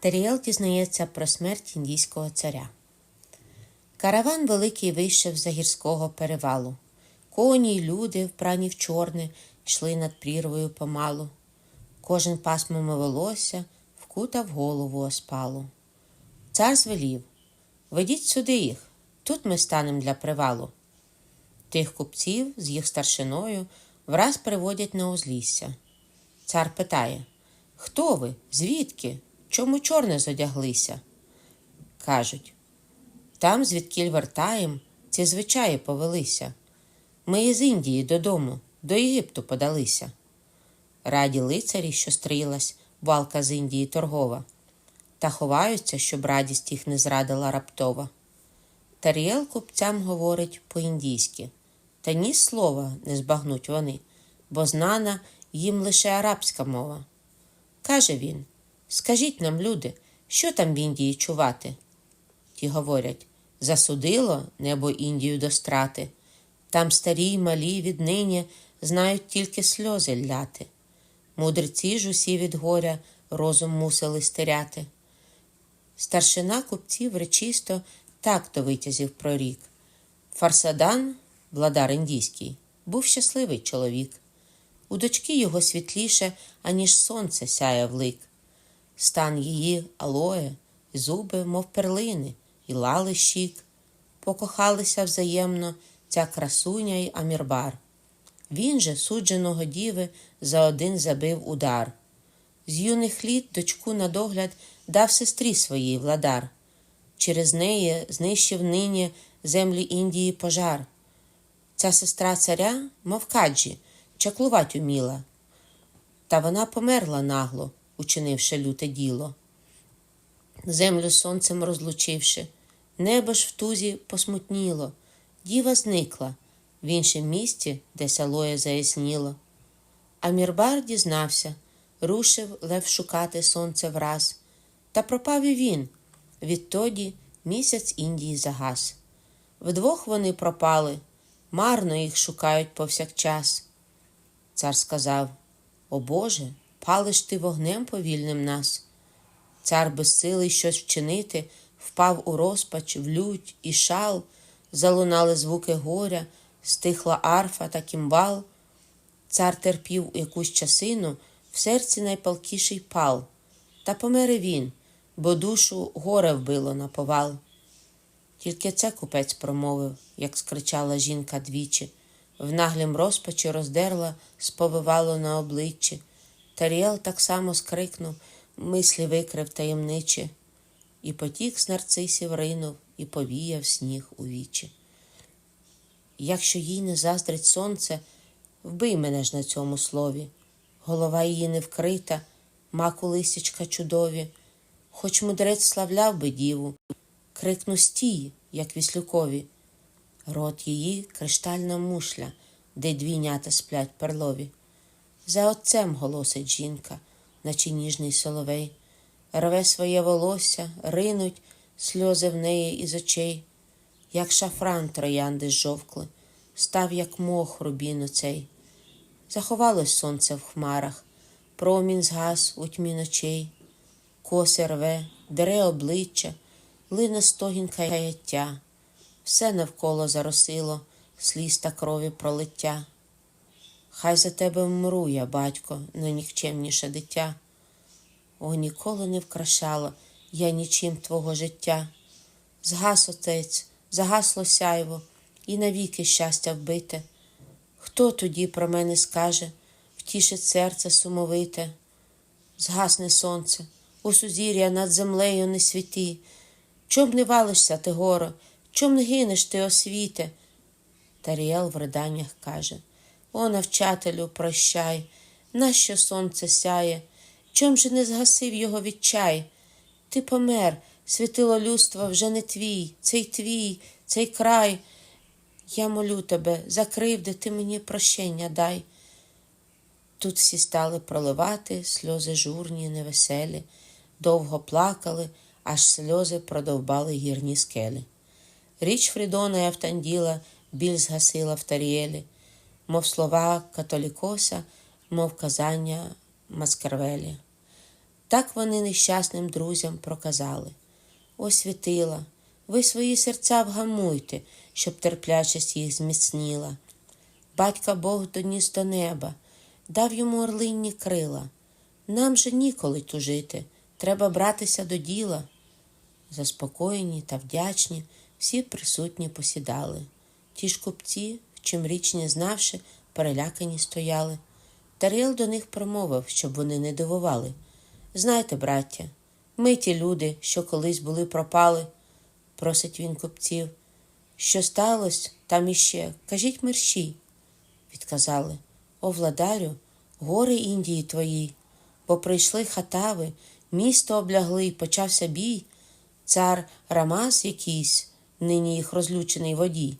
Теріел дізнається про смерть індійського царя. Караван великий вийшов за гірського перевалу. Коні й люди, впрані в чорне, йшли над прірвою помалу. Кожен пасмом волосся вкутав голову оспалу. Цар звелів Ведіть сюди їх, тут ми станем для привалу. Тих купців з їх старшиною враз приводять на узлісся. Цар питає Хто ви? Звідки? Чому чорне зодяглися? Кажуть там, звідкіль вертаєм, ці звичаї повелися. Ми із Індії додому, до Єгипту подалися. Раді лицарі, що стрілась, валка з Індії торгова, та ховаються, щоб радість їх не зрадила раптова. Таріел купцям говорить по-індійськи, та ні слова не збагнуть вони, бо знана їм лише арабська мова. Каже він Скажіть нам, люди, що там в Індії чувати? Ті говорять засудило небо Індію до страти. Там старі й малі віднині знають тільки сльози ляти. Мудреці ж усі від горя розум мусили стеряти. Старшина купців речисто так до витязів прорік. Фарсадан, владар індійський, був щасливий чоловік. У дочки його світліше, аніж сонце сяє лик. Стан її алоє, зуби, мов перлини, і лали щік. Покохалися взаємно ця красуня й амірбар. Він же, судженого діви, за один забив удар. З юних літ дочку на догляд дав сестрі своїй владар. Через неї знищив нині землі Індії пожар. Ця сестра царя, мов каджі, чаклувать уміла. Та вона померла нагло, учинивши люте діло. Землю сонцем розлучивши, небо ж в тузі посмутніло, діва зникла в іншому місці, де салоє заясніло. А Мірбар дізнався, рушив лев шукати сонце враз, та пропав і він. Відтоді місяць Індії загас. Вдвох вони пропали, марно їх шукають повсякчас. Цар сказав О Боже, палиш ти вогнем повільним нас. Цар безсилий щось вчинити, впав у розпач, в лють і шал, залунали звуки горя, стихла арфа та кімвал. Цар терпів якусь часину, в серці найпалкіший пал, та помер він, бо душу горе вбило на повал. Тільки це купець промовив, як скричала жінка двічі, в наглім розпачі роздерла, сповивало на обличчі. Таріел так само скрикнув, мислі викрив таємничі, і потік з нарцисів ринув, і повіяв сніг у вічі. Якщо їй не заздрить сонце, вбий мене ж на цьому слові. Голова її не вкрита, маку лисячка чудові, хоч мудрець славляв би діву, крикну стій, як віслюкові. Рот її криштальна мушля, де двійнята сплять перлові. За отцем голосить жінка, наче ніжний соловей, рве своє волосся, ринуть сльози в неї із очей, як шафран троянди жовкли, став, як мох рубін оцей. Заховалось сонце в хмарах, промінь згас у тьмі ночей, коси рве, дере обличчя, лине стогін каяття, все навколо заросило, сліз та крові пролиття. Хай за тебе вмру я, батько, найнікчемніше дитя. О, ніколи не вкрашала я нічим твого життя. Згас отець, загасло сяйво, і навіки щастя вбите. Хто тоді про мене скаже, втішить серце сумовите? Згасне сонце, у сузір'я над землею не світи. Чом не валишся ти, горо, чом не гинеш ти освіте? Таріел в riданнях каже О, навчателю, прощай, нащо сонце сяє? Чом же не згасив його відчай? Ти помер, світило людства вже не твій, цей твій, цей край. Я молю тебе, закривди, ти мені прощення дай. Тут всі стали проливати сльози журні, невеселі, довго плакали, аж сльози продовбали гірні скелі. Річ Фрідона і Автанділа біль згасила в таріелі, мов слова католікоса, мов казання Маскарвелі. Так вони нещасним друзям проказали. О, світила, ви свої серця вгамуйте, щоб терплячість їх зміцніла. Батька Бог доніс до неба, дав йому орлинні крила. Нам же ніколи тужити, треба братися до діла. Заспокоєні та вдячні, всі присутні посідали. Ті ж купці, чим річ не знавши, перелякані стояли. Таріел до них промовив, щоб вони не дивували. Знайте, браття, ми ті люди, що колись були пропали, просить він купців. Що сталося там іще, кажіть мерщій. Відказали О, владарю, гори Індії твої, бо прийшли хатави, місто облягли, і почався бій. Цар Рамаз якийсь, нині їх розлючений водій.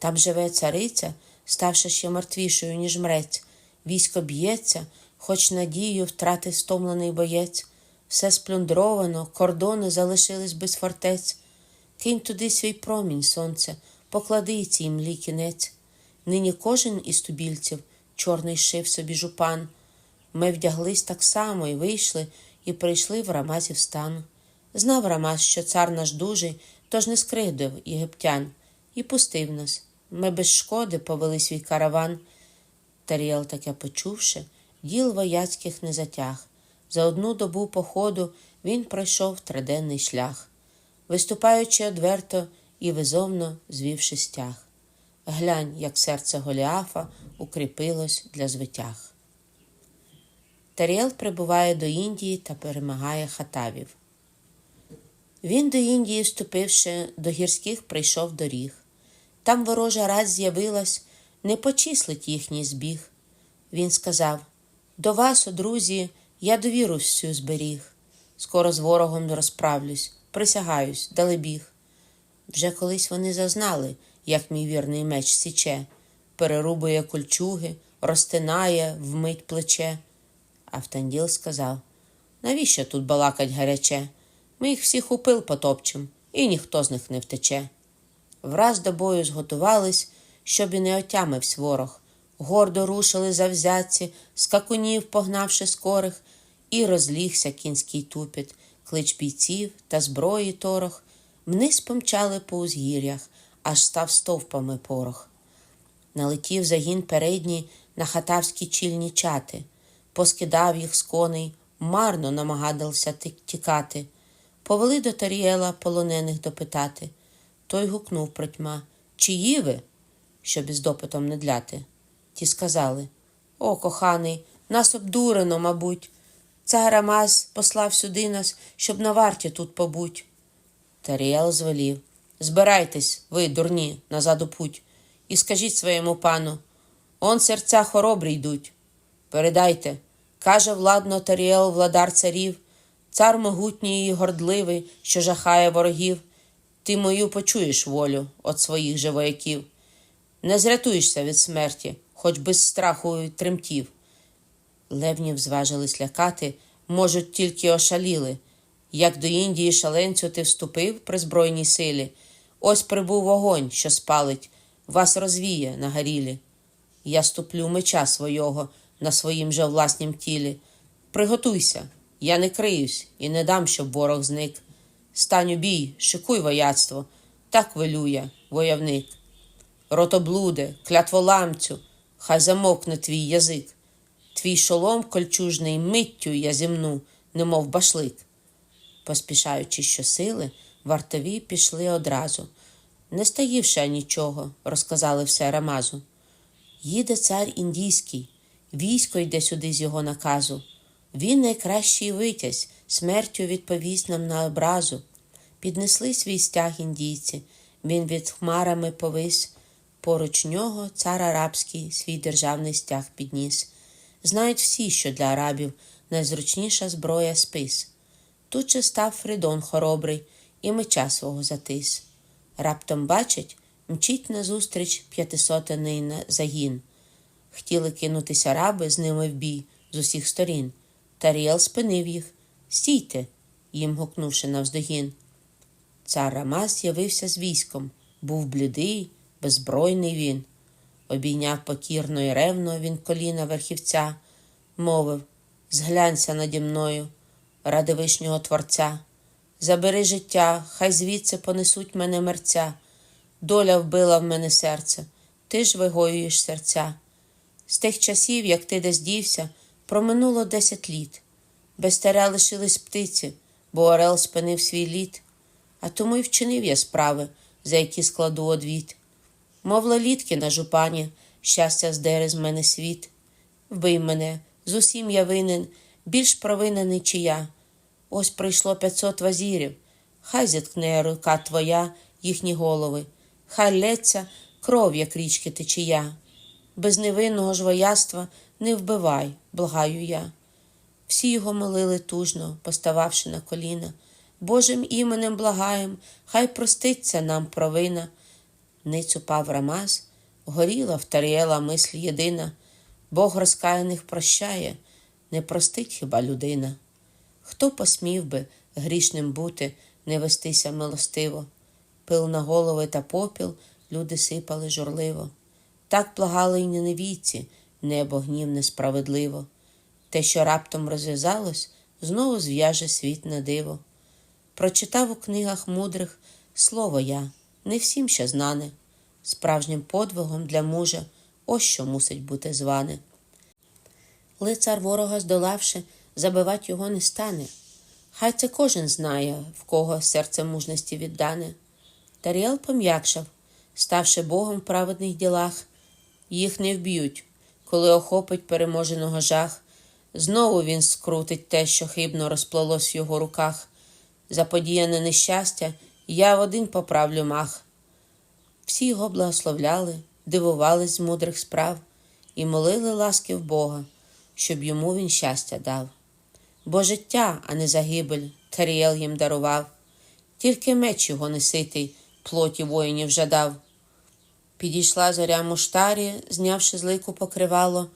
Там живе цариця, ставши ще мертвішою, ніж мрець. Військо б'ється, хоч надію втратив стомлений боєць. Все сплюндровано, кордони залишились без фортець. Кинь туди свій промінь, сонце, поклади цій млі кінець. Нині кожен із тубільців чорний шив собі жупан. Ми вдяглись так само і вийшли, і прийшли в Рамазів стан. Знав Рамаз, що цар наш дужий, тож не скривдив єгиптян, і пустив нас. Ми без шкоди повели свій караван. Таріел таке почувши, діл вояцьких не затяг. За одну добу походу він пройшов триденний шлях, виступаючи одверто і визовно звівши стяг. Глянь, як серце Голіафа укріпилось для звитяг. Таріел прибуває до Індії та перемагає хатавів. Він до Індії, вступивши до гірських, прийшов доріг. Там ворожа раз з'явилась, не почислить їхній збіг. Він сказав До вас, друзі, я довіру всю зберіг. Скоро з ворогом розправлюсь, присягаюсь, далебіг. Вже колись вони зазнали, як мій вірний меч січе, перерубує кольчуги, розтинає вмить плече. Автанділ сказав Навіщо тут балакать гаряче? Ми їх всіх у пил потопчем, і ніхто з них не втече. Враз до бою зготувались, щоб і не отямивсь ворог. Гордо рушили завзятці, скакунів, погнавши скорих, і розлігся кінський тупіт, клич бійців та зброї торох. Вниз помчали по узгір'ях, аж став стовпами порох. Налетів загін передній на хатавські чільні чати, поскидав їх з коней, марно намагався тікати. Повели до Таріела полонених допитати. Той гукнув протьма Чиї ви? щоб із допитом не дляти. Ті сказали О, коханий, нас обдурено, мабуть. Цар Амаз послав сюди нас, щоб на варті тут побуть. Таріел звелів Збирайтесь, ви, дурні, назад у путь, і скажіть своєму пану он серця хоробрі йдуть. Передайте, каже владно Таріел, владар царів, цар могутній і гордливий, що жахає ворогів. Ти мою почуєш волю от своїх же вояків. Не зрятуєшся від смерті, хоч без страху й тремтів. Левнів зважились лякати, можуть, тільки ошаліли. Як до Індії шаленцю ти вступив при збройній силі, ось прибув вогонь, що спалить, вас розвіє на гарілі. Я ступлю меча свого на своїм же власнім тілі. Приготуйся, я не криюсь і не дам, щоб ворог зник. Стань у бій, шикуй вояцтво, так велює войовник. Ротоблуде, клятволамцю, хай замовкне твій язик. Твій шолом кольчужний миттю я зімну, немов башлик. Поспішаючи щосили, вартові пішли одразу. Не стаївши нічого, розказали все Рамазу. Їде цар індійський, військо йде сюди з його наказу. Він найкращий витязь, смертю відповість нам на образу. Піднесли свій стяг індійці, він від хмарами повис. Поруч нього цар арабський свій державний стяг підніс. Знають всі, що для арабів найзручніша зброя спис. Тут же став Фридон хоробрий і меча свого затис. Раптом бачить, мчить назустріч п'ятисотений загін. Хотіли кинутися араби з ними в бій з усіх сторін. Таріел спинив їх. Стійте, їм гукнувши навздогін. Цар Рамаз з'явився з військом, був блідий, беззбройний він. Обійняв покірно і ревно він коліна верхівця, мовив Зглянься наді мною. ради вишнього Творця. Забери життя, хай звідси понесуть мене мерця. Доля вбила в мене серце, ти ж вигоюєш серця. З тих часів, як ти десь дівся, проминуло десять літ. Без царя лишились птиці, бо орел спинив свій літ. А тому й вчинив я справи, за які складу одвіт. Мов лелітки на жупані, щастя здере з мене світ. Вбий мене, з усім я винен, більш провинений, чи я. Ось прийшло п'ятсот вазірів, хай зіткне рука твоя їхні голови, хай лється кров, як річки течія. Без невинного ж вояства не вбивай, благаю я. Всі його молили тужно, постававши на коліна. Божим іменем благаєм, хай проститься нам провина. Ниць упав Рамаз, горіла втаріела мисль єдина. Бог розкаяних прощає, не простить хіба людина. Хто посмів би грішним бути, не вестися милостиво? Пил на голови та попіл люди сипали журливо. Так благали й неневійці, небо гнів несправедливо. Те, що раптом розв'язалось, знову зв'яже світ на диво. Прочитав у книгах мудрих слово я, не всім ще знане, справжнім подвигом для мужа, ось що мусить бути зване. Лицар ворога здолавши, забивать його не стане. Хай це кожен знає, в кого серце мужності віддане. Таріел пом'якшав, ставши Богом в праведних ділах. Їх не вб'ють, коли охопить переможеного жах. Знову він скрутить те, що хибно розплелось в його руках. Заподіяне нещастя, я в один поправлю мах. Всі його благословляли, дивувались з мудрих справ і молили ласки в Бога, щоб йому він щастя дав. Бо життя, а не загибель, Таріел їм дарував, тільки меч його неситий, плоті воїнів жадав. Підійшла зоря муштарі, знявши з лику покривало,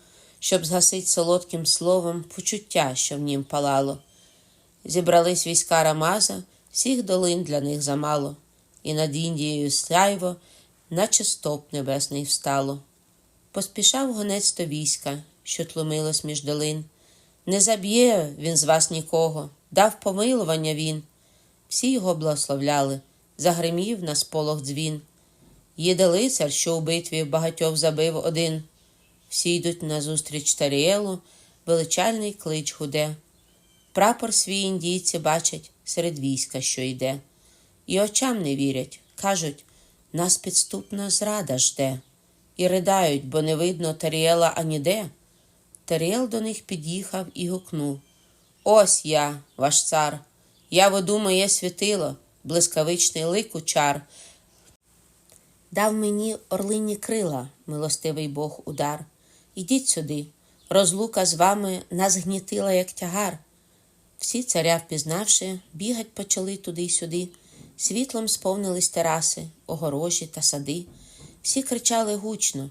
щоб згасить солодким словом почуття, що в нім палало. Зібрались війська Рамаза, всіх долин для них замало, і над Індією сяйво, наче стоп небесний встало. Поспішав гонець до війська, що тлумилось між долин. Не заб'є він з вас нікого, дав помилування він. Всі його благословляли, загримів на сполох дзвін. Їде лицар, що у битві багатьох забив один. Всі йдуть назустріч Таріелу, величальний клич гуде. Прапор свій індійці бачать серед війська, що йде, і очам не вірять, кажуть, нас підступна зрада жде, і придають, бо не видно Таріела аніде. Таріел до них під'їхав і гукнув Ось я, ваш цар, я веду моє світило, блискавичний лик чар. Дав мені орлині крила, милостивий Бог удар. Ідіть сюди, розлука з вами нас гнітила, як тягар. Всі царя впізнавши, бігать почали туди й сюди. Світлом сповнились тераси, огорожі та сади. Всі кричали гучно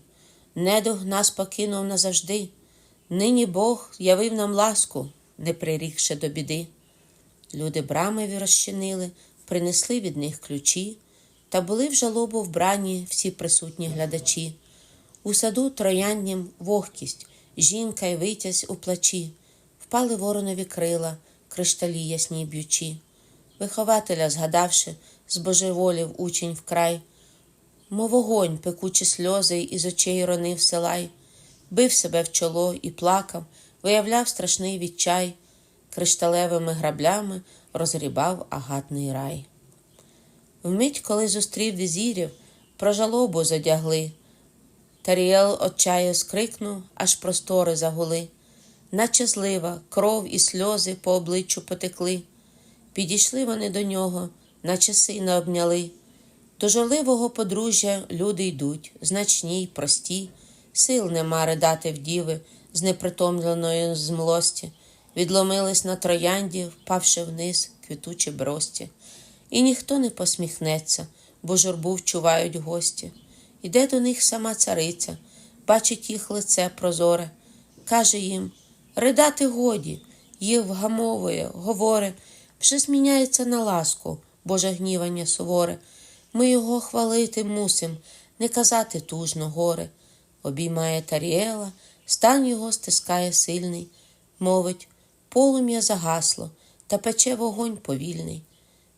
Недуг нас покинув назавжди. Нині Бог явив нам ласку, не прирікши до біди. Люди брами розчинили, принесли від них ключі, та були в жалобу вбрані всі присутні глядачі. У саду трояннім вогкість, жінка й витязь у плачі, впали воронові крила, кришталі ясні б'ючі. Вихователя, згадавши, збожеволів учень вкрай, мов вогонь, пекучі сльози із очей ронив силай, бив себе в чоло і плакав, виявляв страшний відчай, кришталевими граблями розгрібав агатний рай. Вмить, коли зустрів візірів, про жалобу задягли. Таріел отчаю скрикнув, аж простори загули, наче злива, кров і сльози по обличчю потекли. Підійшли вони до нього, наче сина обняли. До журливого подружжя люди йдуть, значні й прості, сил нема ридати вдіви, знепритомленої з млості, відломились на троянді, впавши вниз квітучі брості. І ніхто не посміхнеться, бо журбу вчувають гості. Іде до них сама цариця, бачить їх лице прозоре, каже їм ридати годі, їх вгамовує, говорить, вже зміняється на ласку, Боже гнівання суворе. Ми його хвалити мусим, не казати тужно горе. Обіймає Таріела, стан його стискає сильний, мовить, полум'я загасло, та пече вогонь повільний.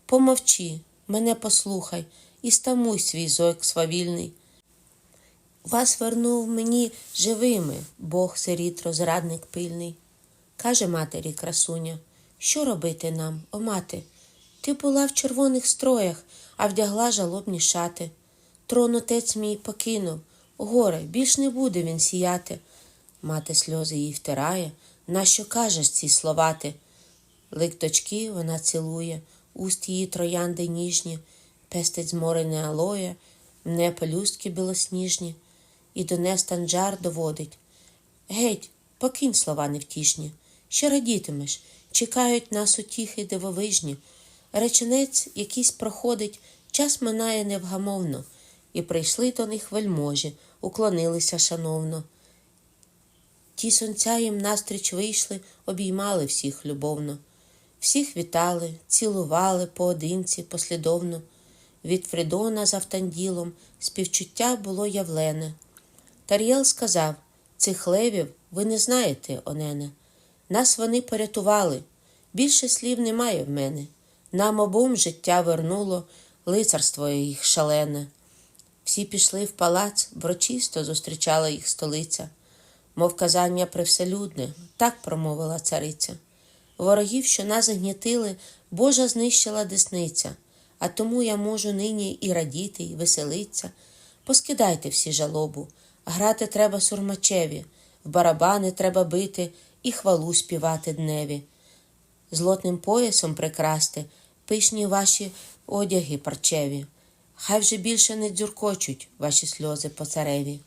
Помовчи, мене послухай і стамуй свій зойк свавільний. Вас вернув мені живими, Бог сиріт розрадник пильний. Каже матері красуня, що робити нам, о мати? Ти була в червоних строях, а вдягла жалобні шати. Трон отець мій покинув, горе, більш не буде він сіяти. Мати сльози їй втирає, нащо кажеш ці слова ти? Лик дочки вона цілує, уст її троянди ніжні, пестить зморене алоє, мне пелюстки білосніжні, і до нестанджар доводить. Геть, покинь слова невтішні, що радітимеш, чекають нас утіхи дивовижні. Реченець якийсь проходить, час минає невгамовно, і прийшли до них вельможі, уклонилися шановно. Ті сонця їм настріч вийшли, обіймали всіх любовно. Всіх вітали, цілували поодинці, послідовно. Від Фридона з Автанділом співчуття було явлене. Тар'єл сказав цих левів ви не знаєте, Онене. Нас вони порятували. Більше слів немає в мене. Нам обом життя вернуло лицарство їх шалене. Всі пішли в палац, врочисто зустрічала їх столиця. Мов казання привселюдне, так промовила цариця. Ворогів, що нас гнітили, Божа знищила десниця, а тому я можу нині і радіти, і веселиться. Поскидайте всі жалобу, грати треба сурмачеві, в барабани треба бити і хвалу співати дневі. Злотним поясом прикрасти пишні ваші одяги парчеві. Хай вже більше не дзюркочуть ваші сльози по цареві.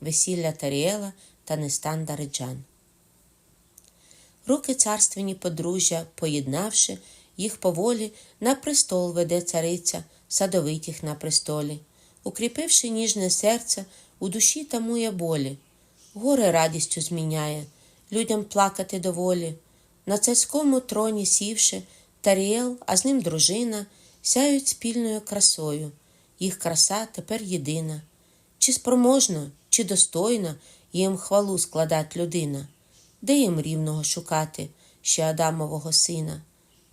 Весілля Таріела та Нестан Дариджан. Руки царственні подружжя, поєднавши їх поволі, на престол веде цариця, садовитіх на престолі. Укріпивши ніжне серце, у душі тамує болі. Горе радістю зміняє, людям плакати доволі. На царському троні сівши, Таріел, а з ним дружина, сяють спільною красою. Їх краса тепер єдина. Чи спроможна, чи достойна їм хвалу складать людина? Де їм рівного шукати, ще Адамового сина?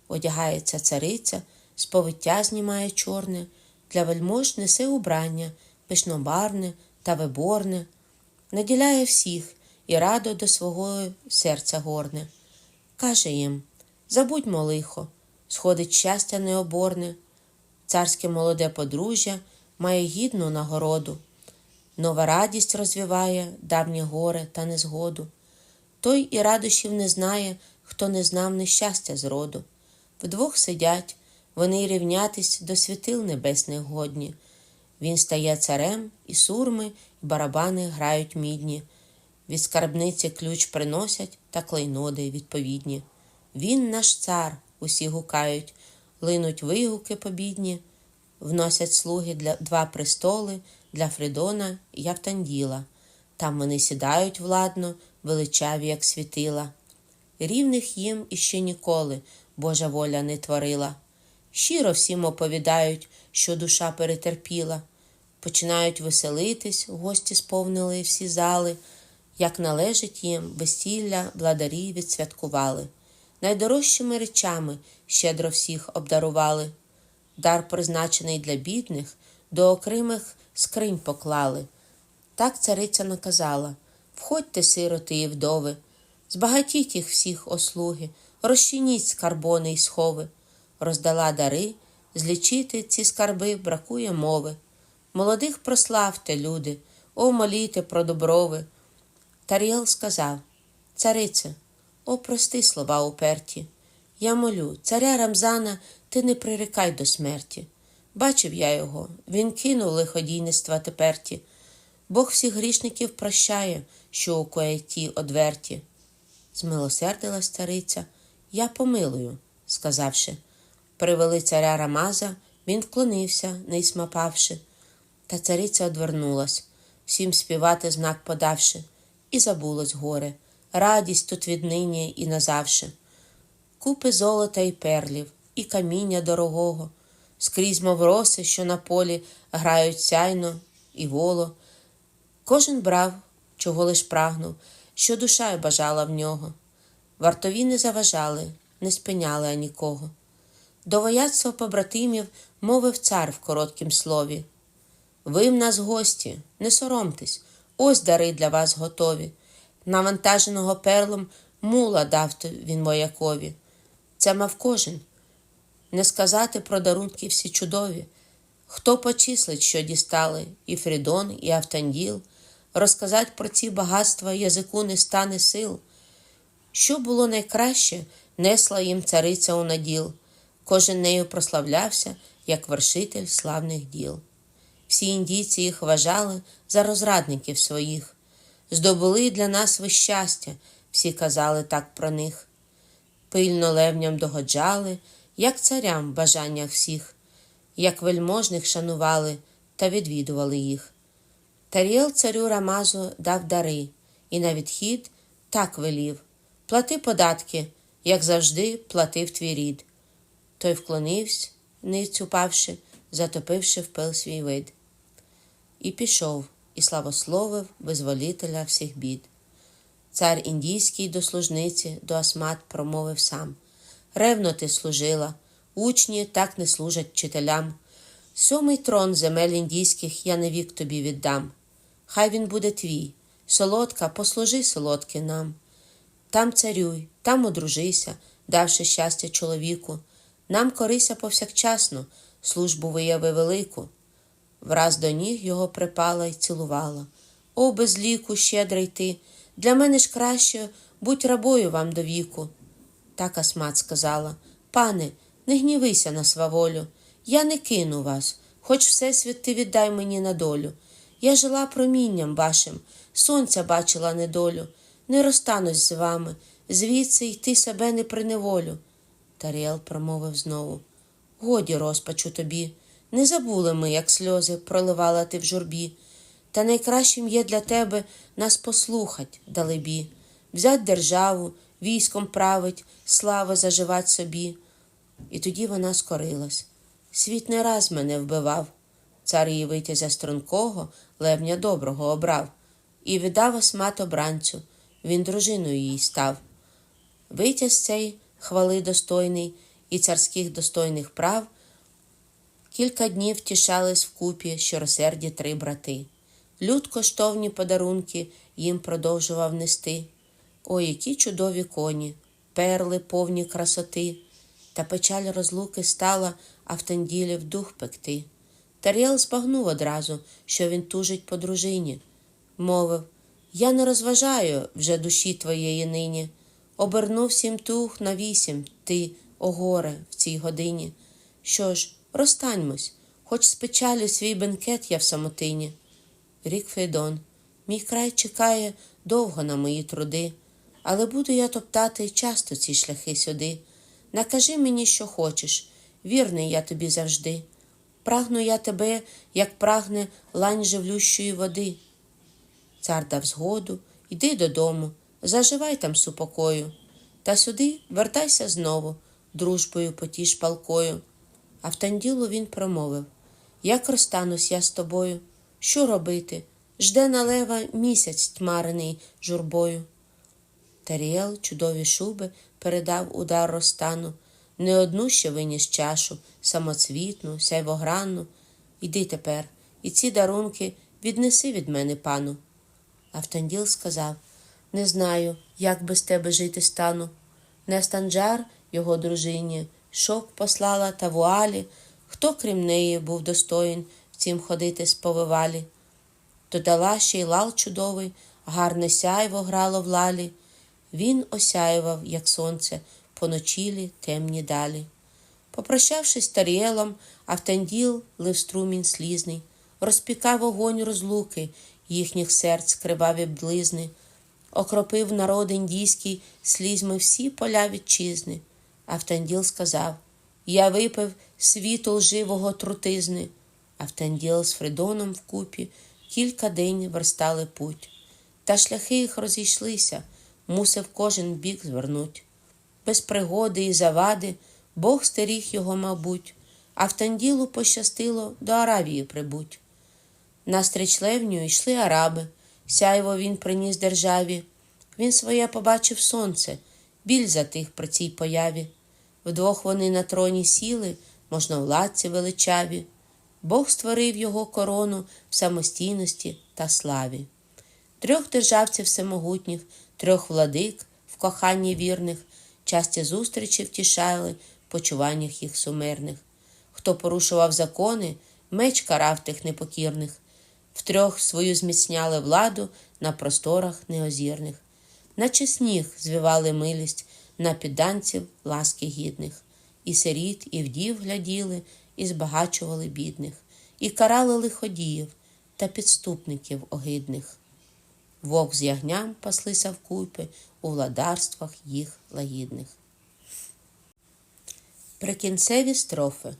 Одягається цариця, сповиття знімає чорне, для вельмож несе убрання, пишнобарне та виборне, наділяє всіх і радо до свого серця горне. Каже їм забудьмо лихо, сходить щастя необорне, царське молоде подружжя має гідну нагороду. Нова радість розвиває давнє горе та незгоду. Той і радощів не знає, хто не знав нещастя зроду. Вдвох сидять, вони й рівнятись до світил небесних годні. Він стає царем, і сурми, і барабани грають мідні. Від скарбниці ключ приносять та клейноди відповідні. Він наш цар, усі гукають, линуть вигуки побідні, вносять слуги для два престоли для Фридона і Явтанділа. Там вони сідають владно, величаві, як світила. Рівних їм іще ніколи Божа воля не творила. Щиро всім оповідають, що душа перетерпіла. Починають веселитись, гості сповнили всі зали, як належить їм, весілля владарі відсвяткували. Найдорожчими речами щедро всіх обдарували. Дар, призначений для бідних, до окремих скринь поклали. Так цариця наказала Входьте, сироти і вдови, збагатіть їх всіх ослуги, розчиніть скарбони й схови, роздала дари, злічити ці скарби бракує мови. Молодих прославте, люди, о, моліте про доброви. Таріел сказав Царице, о, прости слова уперті. Я молю, царя Рамзана, ти не пририкай до смерті. Бачив я його, він кинув лиходійництва теперті. Бог всіх грішників прощає, що у коєті одверті. Змилосердилась цариця, я помилую, сказавши. Привели царя Рамаза, він вклонився, не смапавши. Та цариця одвернулась, всім співати знак подавши, і забулось горе, радість тут віднині і назавше. Купи золота і перлів, і каміння дорогого, скрізь мов роси, що на полі грають сяйно і воло. Кожен брав, чого лиш прагнув, що душа й бажала в нього. Вартові не заважали, не спиняли анікого. До вояцтва побратимів мовив цар в короткім слові. Ви в нас гості, не соромтесь, ось дари для вас готові. Навантаженого перлом мула дав він воякові. Це мав кожен. Не сказати про дарунки всі чудові. Хто почислить, що дістали, і Фрідон, і Автанділ, розказать про ці багатства язику не стане сил. Що було найкраще, несла їм цариця у наділ, кожен нею прославлявся, як вершитель славних діл. Всі індійці їх вважали за розрадників своїх. Здобули для нас ви щастя, всі казали так про них. Пильно левням догоджали, як царям в бажаннях всіх, як вельможних шанували та відвідували їх. Таріел царю Рамазу дав дари, і на відхід так велів Плати податки, як завжди платив твій рід. Той вклонився, ниць упавши, затопивши в пил свій вид. І пішов, і славословив визволителя всіх бід. Цар індійський до служниці, до Асмат промовив сам Ревно ти служила, учні так не служать вчителям. Сьомий трон земель індійських я навік тобі віддам. Хай він буде твій, солодка, послужи солодки нам. Там царюй, там одружися, давши щастя чоловіку. Нам корися повсякчасно, службу вияви велику. Враз до ніг його припала й цілувала. О, без ліку, щедрий ти, для мене ж краще будь рабою вам до віку. Так Асмат сказала Пане, не гнівися на сваволю, я не кину вас, хоч всесвіт ти віддай мені на долю. Я жила промінням вашим, сонця бачила недолю, не розстанусь з вами, звідси йти себе не приневолю. Таріел промовив знову Годі розпачу тобі. Не забули ми, як сльози проливала ти в журбі, та найкращим є для тебе нас послухать, далебі, взять державу, військом править, слава заживать собі. І тоді вона скорилась. Світ не раз мене вбивав. Цар її витязя стрункого, левня доброго обрав, і віддав осмат обранцю, він дружиною їй став. Витязь цей, хвали достойний, і царських достойних прав. Кілька днів тішались вкупі щиросерді три брати. Люд коштовні подарунки їм продовжував нести. Ой, які чудові коні, перли повні красоти, та печаль розлуки стала Автанділів дух пекти. Тар'єл збагнув одразу, що він тужить по дружині. Мовив Я не розважаю вже душі твоєї нині. Обернув сім тух на вісім, ти, о горе, в цій годині. Що ж, розстаньмось, хоч з печалю свій бенкет я в самотині. Рік Фейдон, мій край чекає довго на мої труди, але буду я топтати часто ці шляхи сюди. Накажи мені, що хочеш, вірний я тобі завжди. Прагну я тебе, як прагне лань живлющої води. Цар дав згоду, йди додому, заживай там супокою, та сюди вертайся знову, дружбою потіш палкою. А в Танділу він промовив Як розстанусь я з тобою, що робити? Жде на лева місяць тьмарений журбою. Таріел чудові шуби передав удар розстану, не одну ще виніс чашу, самоцвітну, сяйвогранну. Іди тепер, і ці дарунки віднеси від мене, пану. Автанділ сказав Не знаю, як без тебе жити стану. Нестанджар, його дружині, шок послала та вуалі, хто крім неї був достоїн втім ходити сповивалі. Додала ще й лал чудовий, гарне сяйво грало в лалі. Він осяював, як сонце, поночілі темні далі. Попрощавшись з Таріелом, Автанділ лив струмінь слізний, розпікав вогонь розлуки їхніх серць криваві близни, окропив народ індійський слізьми всі поля вітчизни. Автанділ сказав Я випив світу лживого трутизни. Автанділ з Фридоном вкупі кілька день верстали путь. Та шляхи їх розійшлися, мусив кожен бік звернуть. Без пригоди і завади Бог стеріг його, мабуть, Автанділу пощастило до Аравії прибуть. Настріч левню йшли араби, сяйво він приніс державі. Він своє побачив сонце, біль затих при цій появі. Вдвох вони на троні сіли, можновладці величаві. Бог створив його корону в самостійності та славі. Трьох державців всемогутніх, трьох владик в коханні вірних, часті зустрічі втішали почуваннях їх сумирних. Хто порушував закони, меч карав тих непокірних, втрьох свою зміцняли владу на просторах неозірних, наче сніг звивали милість на підданців ласки гідних, і сиріт, і вдів гляділи, і збагачували бідних, і карали лиходіїв та підступників огидних. Вовк з ягням паслися вкупи у владарствах їх лагідних. Прикінцеві строфи.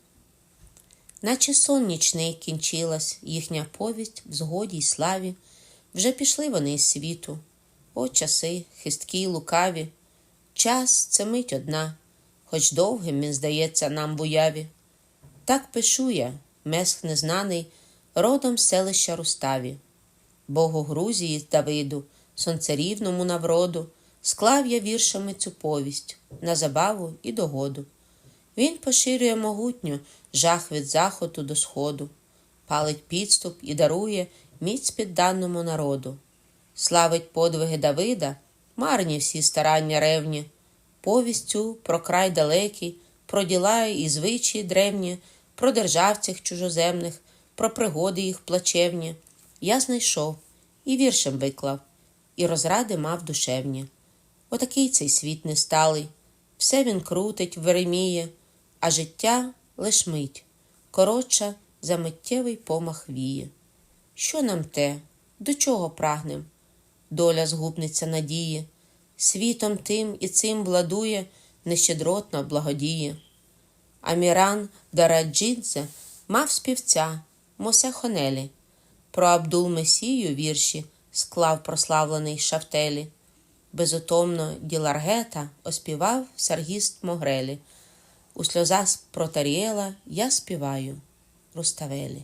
Наче сон нічний кінчилась їхня повість в згоді й славі. Вже пішли вони із світу. О, часи, хисткі й лукаві. Час це мить одна, хоч довгим він здається нам в уяві. Так пишу я, месх незнаний, родом селища Руставі. Богу Грузії Давиду, сонцерівному навроду, склав я віршами цю повість на забаву і догоду. Він поширює могутньо жах від заходу до сходу, палить підступ і дарує міць підданому народу. Славить подвиги Давида, марні всі старання ревні, повість цю про край далекий, про діла і звичаї древні, про державцях чужоземних, про пригоди їх плачевні. Я знайшов і віршем виклав, і розради мав душевні. Отакий цей світ несталий, все він крутить, вереміє, а життя лиш мить, коротша за миттєвий помах віє. Що нам те, до чого прагнем? Доля згубниця надії, світом тим і цим владує, нещедротно благодіє. Аміран Дараджидзе мав співця Мосе Хонелі. Про Абдул Месію вірші склав прославлений Шафтелі. Безотомно Діларгета оспівав Саргіст Могрелі. У сльозах протарієла я співаю Руставелі.